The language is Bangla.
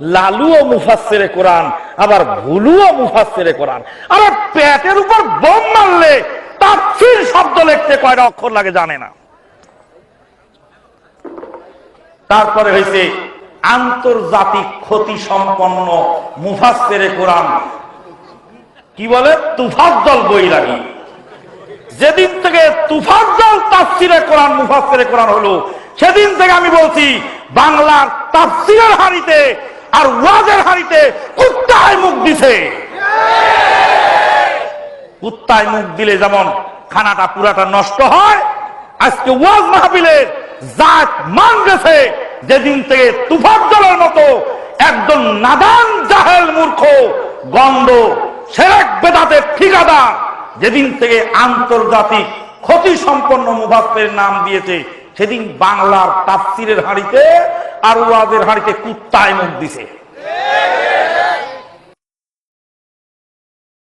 লালুও মুফাসসিরে কোরআন, আবার ভুলুও মুফাসসিরে কোরআন। আরে পেটের উপর বোম মারলে তাফসীর শব্দ লিখতে কয়টা অক্ষর লাগে জানে না। তারপরে হয়েছে আন্তর্জাতিক ক্ষতি সম্পন্ন মুফাসসিরে কোরআন। কি বলে? তুফাজ্জল বৈরাগী। যেদিন থেকে তুফাজ্জল তাফসিরে কোরআন, মুফাসসিরে কোরআন হলো, সেদিন থেকে আমি বলছি, বাংলার তাফসিরের হাড়িতে আর ওয়াজের হাড়িতে কুত্তায় মুখ দিছে। কুত্তায় মুখ দিলে যেমন খানাটা পুরাটা নষ্ট হয়, আজকে ওয়াজ মাহফিলের জাত মান গেছে যেদিন থেকে তুফাজ্জলের মতো একজন নাদান জাহেল মূর্খ, গন্ধ, সেরেক বেদাতের ঠিকাদার, যেদিন থেকে আন্তর্জাতিক ক্ষতি সম্পন্ন মুভাফের নাম দিয়েছে, সেদিন বাংলার তাফসিরের হাড়িতে আর ওয়াজের হাড়িতে কুত্তায় মুখ দিছে।